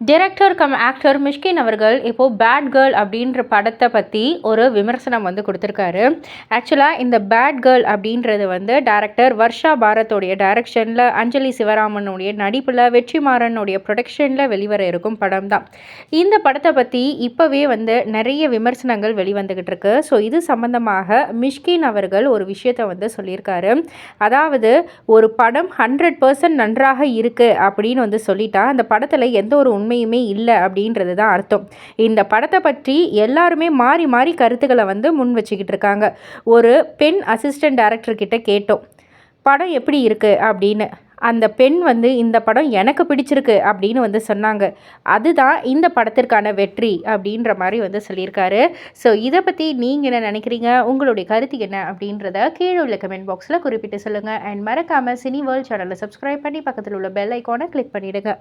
Director come actor Mysskin அவர்கள் இப்போது bad girl அப்படின்ற படத்தை பற்றி ஒரு விமர்சனம் வந்து கொடுத்துருக்காரு. ஆக்சுவலாக இந்த பேட் கேர்ள் அப்படின்றது வந்து டேரக்டர் வர்ஷா பாரத்தோடைய டைரக்ஷனில் அஞ்சலி சிவராமனுடைய நடிப்பில் வெற்றிமாறனுடைய ப்ரொடக்ஷனில் வெளிவர இருக்கும் படம் தான். இந்த படத்தை பற்றி இப்போவே வந்து நிறைய விமர்சனங்கள் வெளிவந்துக்கிட்டு இருக்கு. ஸோ இது சம்மந்தமாக மிஷ்கின் அவர்கள் ஒரு விஷயத்தை வந்து சொல்லியிருக்காரு. அதாவது ஒரு படம் ஹண்ட்ரட் பர்சன்ட் நன்றாக இருக்குது அப்படின்னு வந்து சொல்லிட்டா அந்த படத்தில் எந்த ஒரு உண்மையுமே இல்லை அப்படின்றது தான் அர்த்தம். இந்த படத்தை பற்றி எல்லாருமே மாறி மாறி கருத்துக்களை வந்து முன் வச்சுக்கிட்டு இருக்காங்க. ஒரு பெண் அசிஸ்டன்ட் டேரக்டர்கிட்ட கேட்டோம் படம் எப்படி இருக்குது அப்படின்னு. அந்த பெண் வந்து இந்த படம் எனக்கு பிடிச்சிருக்கு அப்படின்னு வந்து சொன்னாங்க. அதுதான் இந்த படத்திற்கான வெற்றி அப்படின்ற மாதிரி வந்து சொல்லியிருக்காரு. ஸோ இதை பற்றி நீங்கள் என்ன நினைக்கிறீங்க? உங்களுடைய கருத்து என்ன? அப்படின்றத கீழே உள்ள கமெண்ட் பாக்ஸில் குறிப்பிட்டு சொல்லுங்கள் அண்ட் மறக்காமல் சினி வேர்ல்ட் சேனலை சப்ஸ்கிரைப் பண்ணி பக்கத்தில் உள்ள பெல் ஐக்கானை கிளிக் பண்ணிவிடுங்க